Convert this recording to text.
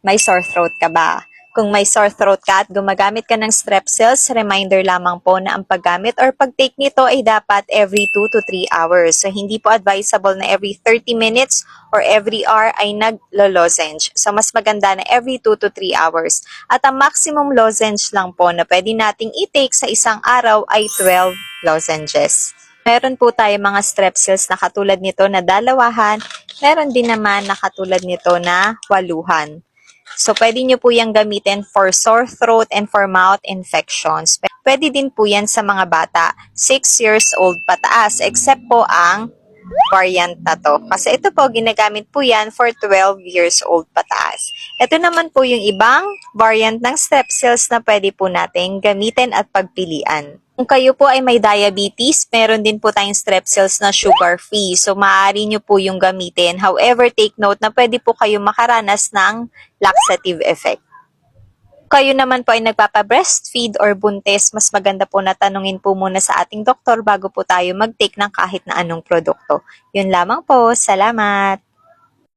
May sore throat ka ba? Kung may sore throat ka at gumagamit ka ng Strepsils, reminder lamang po na ang paggamit or pag-take nito ay dapat every 2 to 3 hours. So, hindi po advisable na every 30 minutes or every hour ay nag-lozenge. So, mas maganda na every 2 to 3 hours. At ang maximum lozenge lang po na pwede nating i-take sa isang araw ay 12 lozenges. Meron po tayo mga strepsils na katulad nito na dalawahan. Meron din naman na katulad nito na waluhan. So, pwede nyo po yung gamitin for sore throat and for mouth infections. Pwede din po yan sa mga bata, 6 years old pataas, except po ang variant na to. Kasi ito po, ginagamit po yan for 12 years old pataas. Ito naman po yung ibang variant ng strepsils na pwede po nating gamitin at pagpilian. Kung kayo po ay may diabetes, meron din po tayong strepsils na sugar-free. So, maaari nyo po yung gamitin. However, take note na pwede po kayo makaranas ng laxative effect. Kayo naman po ay nagpapa-breastfeed or buntis, mas maganda po na tanungin po muna sa ating doktor bago po tayo mag-take ng kahit na anong produkto. Yun lamang po. Salamat!